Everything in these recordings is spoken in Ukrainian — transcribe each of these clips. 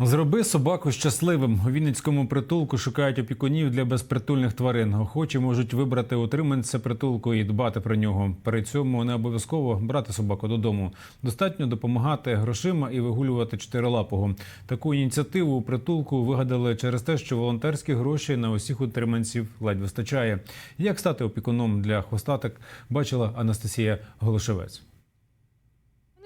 Зроби собаку щасливим. У Вінницькому притулку шукають опікунів для безпритульних тварин. Охочі можуть вибрати утриманця притулку і дбати про нього. При цьому не обов'язково брати собаку додому. Достатньо допомагати грошима і вигулювати чотирилапого. Таку ініціативу у притулку вигадали через те, що волонтерські гроші на усіх утриманців ледь вистачає. Як стати опікуном для хвостатик, бачила Анастасія Голошевець.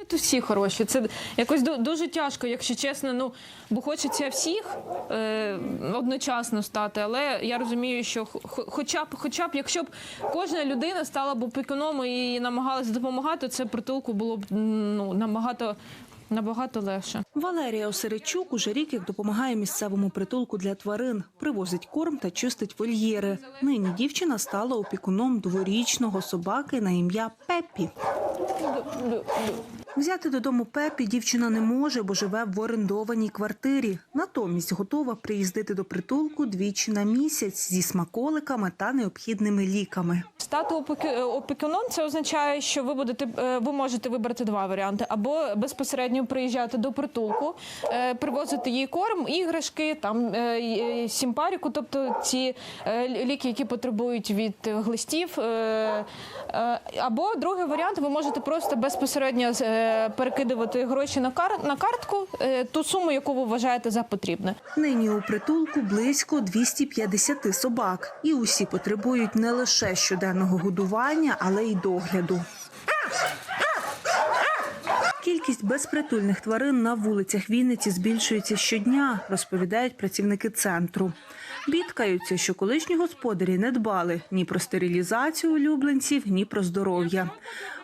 Вони тут всі хороші. Це якось ду- дуже тяжко, якщо чесно. Ну бо хочеться всіх е, одночасно стати. Але я розумію, що хо- хо- хоча б, хоча б, якщо б кожна людина стала б опікуном і намагалася допомагати, це притулку було б ну набагато набагато легше. Валерія Осеречук уже рік як допомагає місцевому притулку для тварин, привозить корм та чистить вольєри. Нині дівчина стала опікуном дворічного собаки на ім'я Пеппі. Взяти додому Пеппі дівчина не може, бо живе в орендованій квартирі. Натомість готова приїздити до притулку двічі на місяць зі смаколиками та необхідними ліками. Стати опіку- е, опікуном це означає, що ви будете е, ви можете вибрати два варіанти: або безпосередньо приїжджати до притулку, е, привозити їй корм, іграшки, там сімпаріку, тобто ці ліки, які потребують від глистів. Або другий варіант, ви можете просто безпосередньо е, перекидувати гроші на кар на картку, е, ту суму, яку ви вважаєте за потрібне. Нині у притулку близько 250 собак, і усі потребують не лише щоденного годування, але й догляду. Кількість безпритульних тварин на вулицях Вінниці збільшується щодня, розповідають працівники центру. Бідкаються, що колишні господарі не дбали ні про стерилізацію улюбленців, ні про здоров'я.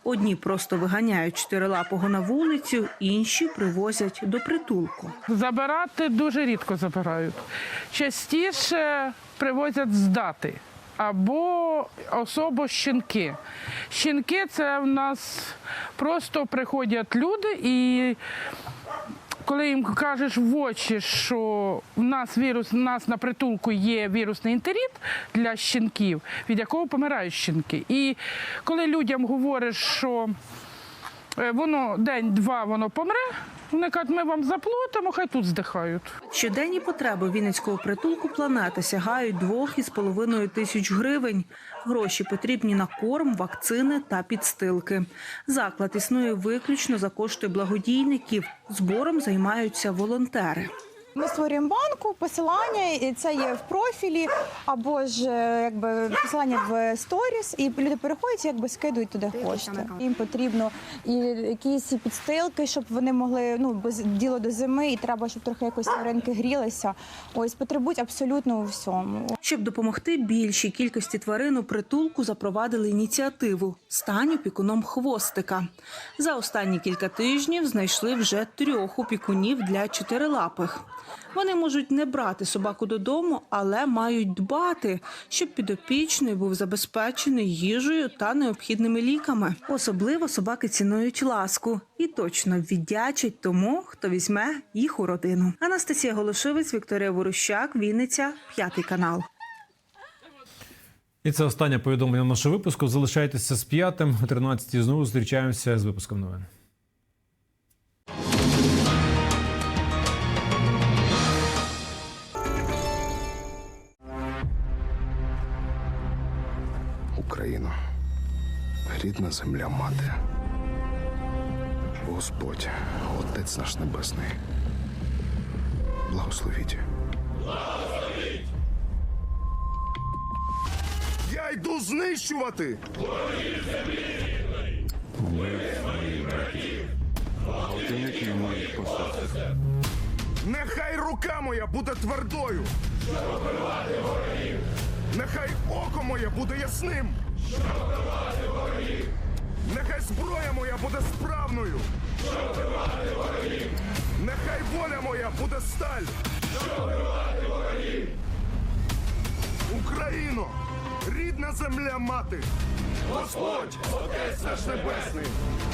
Одні просто виганяють чотирилапого на вулицю, інші привозять до притулку. Забирати дуже рідко забирають. Частіше привозять здати або особо щенки. Щенки це в нас просто приходять люди і. Коли їм кажеш в очі, що в нас вірус, в нас на притулку є вірусний інтеріт для щенків, від якого помирають щенки. І коли людям говориш, що е, воно день-два воно помре, вони кажуть, ми вам заплатимо, хай тут здихають. Щоденні потреби Вінницького притулку планети сягають двох із половиною тисяч гривень. Гроші потрібні на корм, вакцини та підстилки. Заклад існує виключно за кошти благодійників. Збором займаються волонтери. Ми створюємо банку, посилання, і це є в профілі, або ж е, якби посилання в сторіс, і люди переходять, і, якби скидують туди кошти. Їм потрібно і якісь підстилки, щоб вони могли ну без діло до зими, і треба, щоб трохи якось ринки грілися. Ось потребують абсолютно у всьому. Щоб допомогти більшій кількості тварин у притулку запровадили ініціативу Стань опікуном хвостика. За останні кілька тижнів знайшли вже трьох опікунів для чотирилапих. Вони можуть не брати собаку додому, але мають дбати, щоб підопічний був забезпечений їжею та необхідними ліками. Особливо собаки цінують ласку і точно віддячать тому, хто візьме їх у родину. Анастасія Голошевець, Вікторія Ворущак, Вінниця, п'ятий канал. І це останнє повідомлення нашого випуску. Залишайтеся з п'ятим. О 13 знову зустрічаємося з випуском новин. Україно, рідна земля мати. Господь, Отець наш Небесний. Благословіть. Благословіть! Я йду знищувати! Нехай рука моя буде твердою. Нехай око моє буде ясним. Нехай зброя моя буде справною. Нехай воля моя буде сталь. Україно, рідна земля мати. Господь, Отець наш Небесний,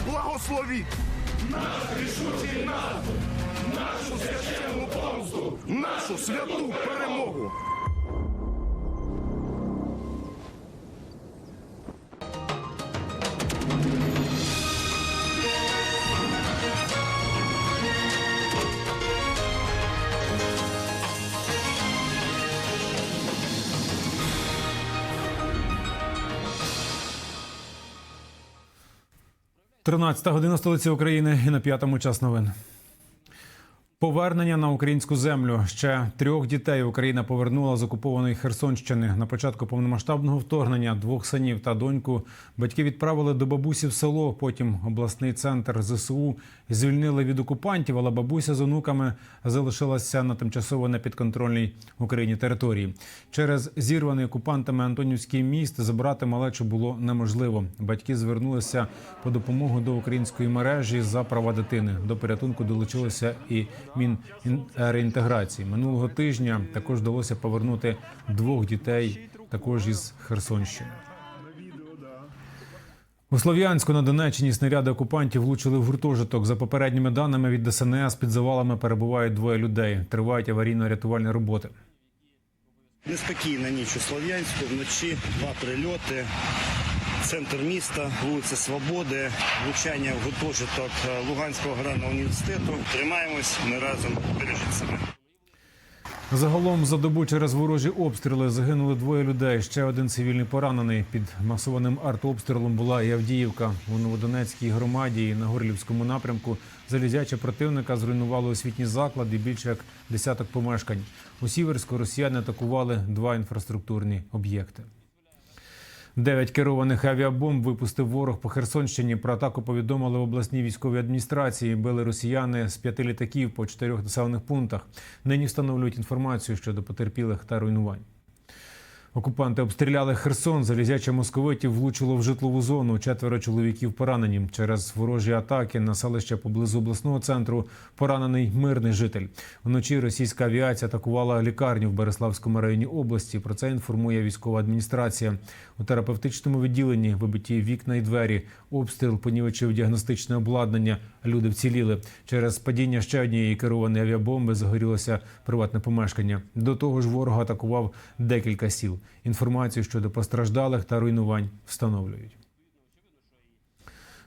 благословіть наш рішучий наступ, нашу священну помсту, нашу святу перемогу. 13 година столиці України і на п'ятому час новин. Повернення на українську землю. Ще трьох дітей Україна повернула з окупованої Херсонщини. На початку повномасштабного вторгнення двох синів та доньку батьки відправили до бабусі в село. Потім обласний центр ЗСУ звільнили від окупантів, але бабуся з онуками залишилася на тимчасово непідконтрольній Україні території. Через зірваний окупантами Антонівський міст забрати малечу було неможливо. Батьки звернулися по допомогу до української мережі за права дитини. До порятунку долучилися і Мінреінтеграції. Минулого тижня також вдалося повернути двох дітей, також із Херсонщини. У Слов'янську на Донеччині снаряди окупантів влучили в гуртожиток. За попередніми даними від ДСНС під завалами перебувають двоє людей. Тривають аварійно-рятувальні роботи. Неспокійна ніч у Слов'янську. Вночі два прильоти. Центр міста, вулиця Свободи, влучання в гуртожиток е, Луганського аграрного університету. Тримаємось, ми разом бережіть себе. Загалом за добу через ворожі обстріли загинули двоє людей. Ще один цивільний поранений. Під масованим артобстрілом була і Авдіївка. У Новодонецькій громаді і на Горлівському напрямку залізяче противника зруйнували освітні заклади, більше як десяток помешкань. У Сіверську росіяни атакували два інфраструктурні об'єкти. Дев'ять керованих авіабомб випустив ворог по Херсонщині. Про атаку повідомили в обласній військовій адміністрації. Били росіяни з п'яти літаків по чотирьох населених пунктах. Нині встановлюють інформацію щодо потерпілих та руйнувань. Окупанти обстріляли Херсон. Залізяче московитів влучило в житлову зону. Четверо чоловіків поранені. Через ворожі атаки на селище поблизу обласного центру поранений мирний житель. Вночі російська авіація атакувала лікарню в Береславському районі області. Про це інформує військова адміністрація. У терапевтичному відділенні вибиті вікна і двері. Обстріл понівечив діагностичне обладнання. Люди вціліли. Через падіння ще однієї керованої авіабомби загорілося приватне помешкання. До того ж, ворог атакував декілька сіл. Інформацію щодо постраждалих та руйнувань встановлюють.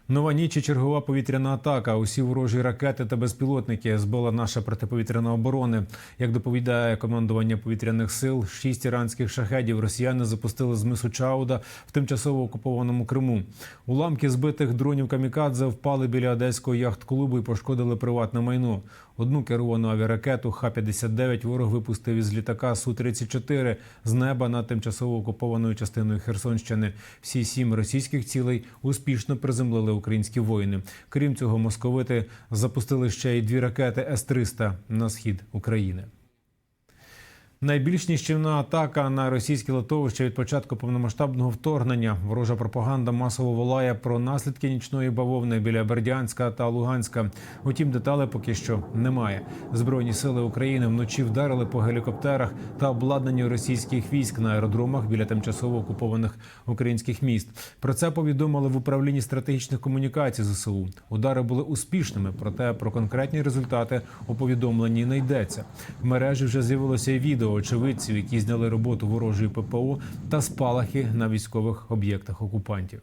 Нова ніч і чергова повітряна атака. Усі ворожі ракети та безпілотники збила наша протиповітряна оборони. Як доповідає командування повітряних сил, шість іранських шахедів росіяни запустили з мису Чауда в тимчасово окупованому Криму. Уламки збитих дронів камікадзе впали біля одеського яхт-клубу і пошкодили приватне майно. Одну керовану авіаракету Х-59 ворог випустив із літака Су-34 з неба над тимчасово окупованою частиною Херсонщини. Всі сім російських цілей успішно приземлили українські воїни. Крім цього, московити запустили ще й дві ракети С-300 на схід України. Найбільш ніщівна атака на російське литовище від початку повномасштабного вторгнення. Ворожа пропаганда масово волає про наслідки нічної бавовни біля Бердянська та Луганська. Утім, деталей поки що немає. Збройні сили України вночі вдарили по гелікоптерах та обладнанню російських військ на аеродромах біля тимчасово окупованих українських міст. Про це повідомили в управлінні стратегічних комунікацій ЗСУ. Удари були успішними, проте про конкретні результати у повідомленні не йдеться. В мережі вже з'явилося і відео очевидців, які зняли роботу ворожої ППО та спалахи на військових об'єктах окупантів.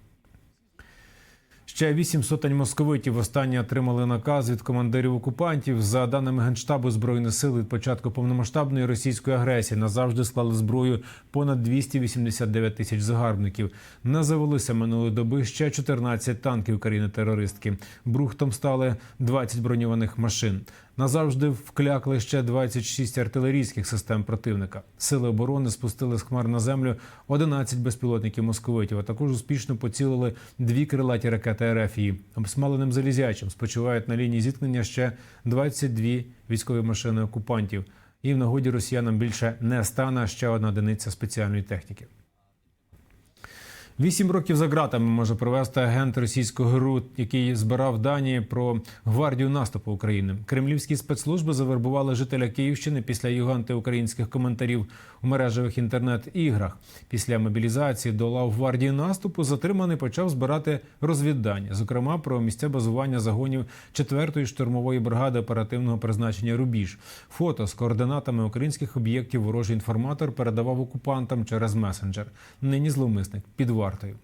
Ще вісім сотень московитів останні отримали наказ від командирів окупантів. За даними генштабу збройних сил від початку повномасштабної російської агресії назавжди склали зброю понад 289 тисяч загарбників. Не завелися минулої доби ще 14 танків країни-терористки. Брухтом стали 20 броньованих машин. Назавжди вклякли ще 26 артилерійських систем противника. Сили оборони спустили з хмар на землю 11 безпілотників московитів. А також успішно поцілили дві крилаті ракети РФІ. Обсмаленим залізячим спочивають на лінії зіткнення ще 22 військові машини окупантів. І в нагоді росіянам більше не стане ще одна одиниця спеціальної техніки. Вісім років за ґратами може провести агент російського ГРУ, який збирав дані про гвардію наступу України. Кремлівські спецслужби завербували жителя Київщини після його антиукраїнських коментарів у мережевих інтернет-іграх. Після мобілізації до лав гвардії наступу затриманий почав збирати розвіддання, зокрема про місця базування загонів 4-ї штурмової бригади оперативного призначення Рубіж. Фото з координатами українських об'єктів ворожий інформатор передавав окупантам через месенджер. Нині зловмисник під вартою.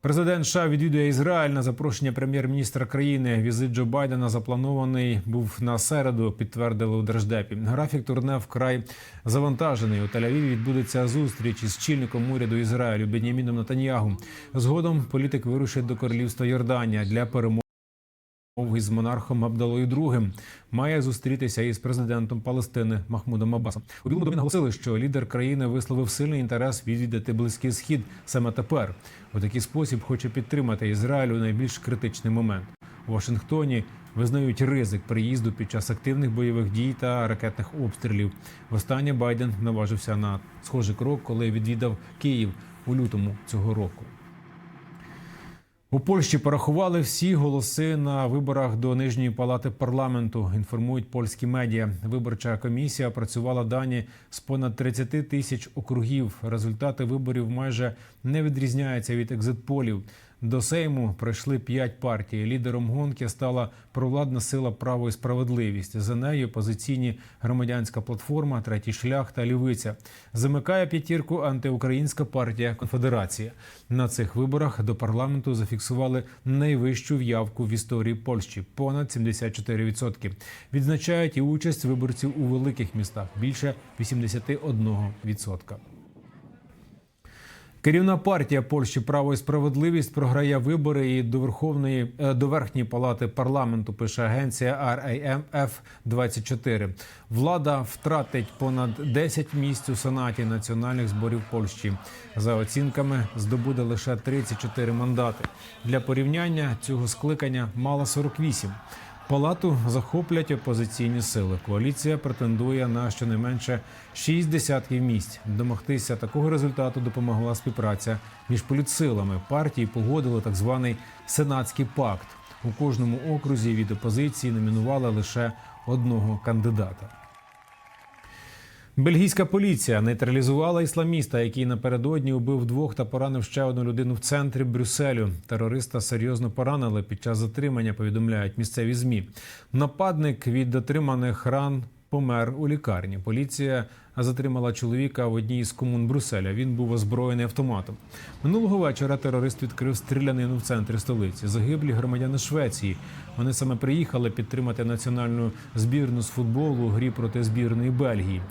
Президент США відвідує Ізраїль на запрошення прем'єр-міністра країни. Візит Джо Байдена запланований був на середу. Підтвердили у держдепі. Графік турне вкрай завантажений. У Тель-Авіві відбудеться зустріч із чільником уряду Ізраїлю Беняміном Натаньягу. Згодом політик вирушить до королівства Йорданія для перемоги. Із монархом Абдалою II має зустрітися із президентом Палестини Махмудом Аббасом. У Білому домі наголосили, що лідер країни висловив сильний інтерес відвідати близький схід саме тепер. У такий спосіб хоче підтримати Ізраїль у найбільш критичний момент. У Вашингтоні визнають ризик приїзду під час активних бойових дій та ракетних обстрілів. Востаннє Байден наважився на схожий крок, коли відвідав Київ у лютому цього року. У Польщі порахували всі голоси на виборах до нижньої палати парламенту. Інформують польські медіа. Виборча комісія працювала дані з понад 30 тисяч округів. Результати виборів майже не відрізняються від екзитполів. До Сейму пройшли п'ять партій. Лідером гонки стала провладна сила право і справедливість. За нею опозиційні громадянська платформа, третій шлях та лівиця. Замикає п'ятірку антиукраїнська партія Конфедерація. На цих виборах до парламенту зафіксували найвищу в'явку в історії Польщі понад 74%. Відзначають і участь виборців у великих містах більше 81%. Керівна партія Польщі Право і справедливість програє вибори і до Верховної е, до верхньої палати парламенту. Пише агенція RAMF 24 Влада втратить понад 10 місць у сенаті національних зборів Польщі. За оцінками здобуде лише 34 мандати. Для порівняння цього скликання мало 48. Палату захоплять опозиційні сили. Коаліція претендує на щонайменше шість десятків місць. Домогтися такого результату допомогла співпраця між політсилами. Партії погодили так званий сенатський пакт. У кожному окрузі від опозиції номінували лише одного кандидата. Бельгійська поліція нейтралізувала ісламіста, який напередодні убив двох та поранив ще одну людину в центрі Брюсселю. Терориста серйозно поранили під час затримання. Повідомляють місцеві змі. Нападник від дотриманих ран помер у лікарні. Поліція затримала чоловіка в одній із комун Брюсселя. Він був озброєний автоматом. Минулого вечора терорист відкрив стрілянину в центрі столиці. Загиблі громадяни Швеції. Вони саме приїхали підтримати національну збірну з футболу у грі проти збірної Бельгії.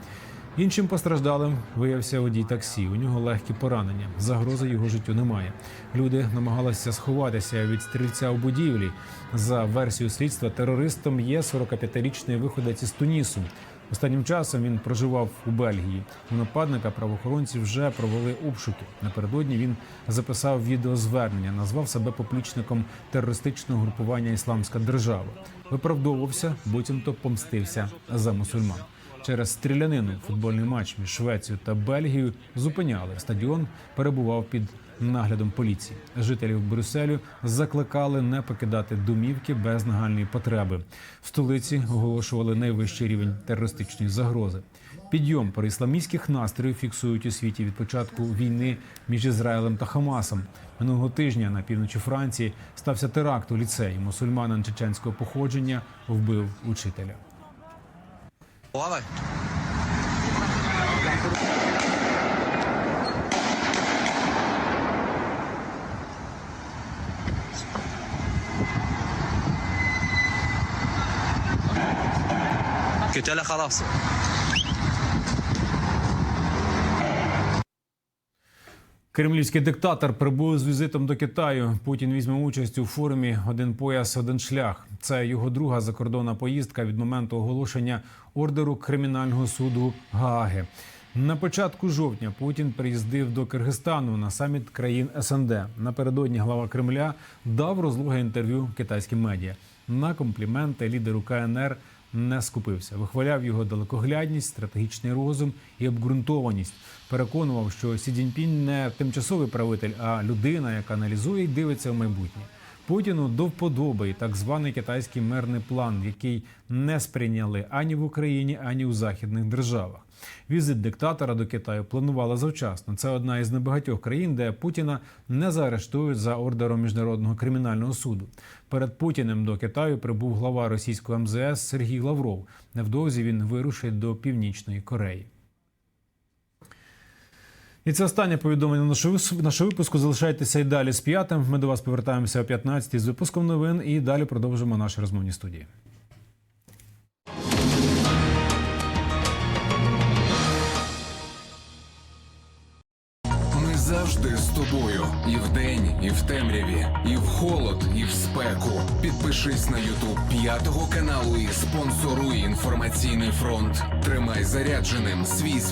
Іншим постраждалим виявився водій таксі. У нього легкі поранення. Загрози його життю немає. Люди намагалися сховатися від стрільця у будівлі. За версією слідства, терористом є 45-річний виходець із Тунісу. Останнім часом він проживав у Бельгії. У нападника правоохоронці вже провели обшуки. Напередодні він записав відеозвернення, назвав себе поплічником терористичного групування Ісламська держава. Виправдовувався, буцімто помстився за мусульман. Через стрілянину футбольний матч між Швецією та Бельгією зупиняли. Стадіон перебував під наглядом поліції. Жителів Брюсселю закликали не покидати домівки без нагальної потреби. В столиці оголошували найвищий рівень терористичної загрози. Підйом проісламістських настроїв фіксують у світі від початку війни між Ізраїлем та Хамасом. Минулого тижня на півночі Франції стався теракт у ліцеї. Мусульманин чеченського походження вбив учителя. Bola. قلت خلاص Кремлівський диктатор прибув з візитом до Китаю. Путін візьме участь у форумі Один пояс, один шлях. Це його друга закордонна поїздка від моменту оголошення ордеру кримінального суду Гааги. На початку жовтня Путін приїздив до Киргизстану на саміт країн СНД. Напередодні глава Кремля дав розлоге інтерв'ю китайським медіа. На компліменти лідеру КНР не скупився. Вихваляв його далекоглядність, стратегічний розум і обґрунтованість. Переконував, що Сі Цзіньпінь не тимчасовий правитель, а людина, яка аналізує і дивиться в майбутнє. Путіну до вподоби так званий китайський мирний план, який не сприйняли ані в Україні, ані у західних державах. Візит диктатора до Китаю планували завчасно. Це одна із небагатьох країн, де Путіна не заарештують за ордером міжнародного кримінального суду. Перед Путіним до Китаю прибув глава російського МЗС Сергій Лавров. Невдовзі він вирушить до Північної Кореї. І це останнє повідомлення нашого нашого випуску. Залишайтеся і далі з п'ятим. Ми до вас повертаємося о 15 з випуском новин і далі продовжимо наші розмовні студії. Ми завжди з тобою і вдень, і в темряві, і в холод, і в спеку. Підпишись на Ютуб п'ятого каналу і спонсоруй інформаційний фронт. Тримай зарядженим свій смарт.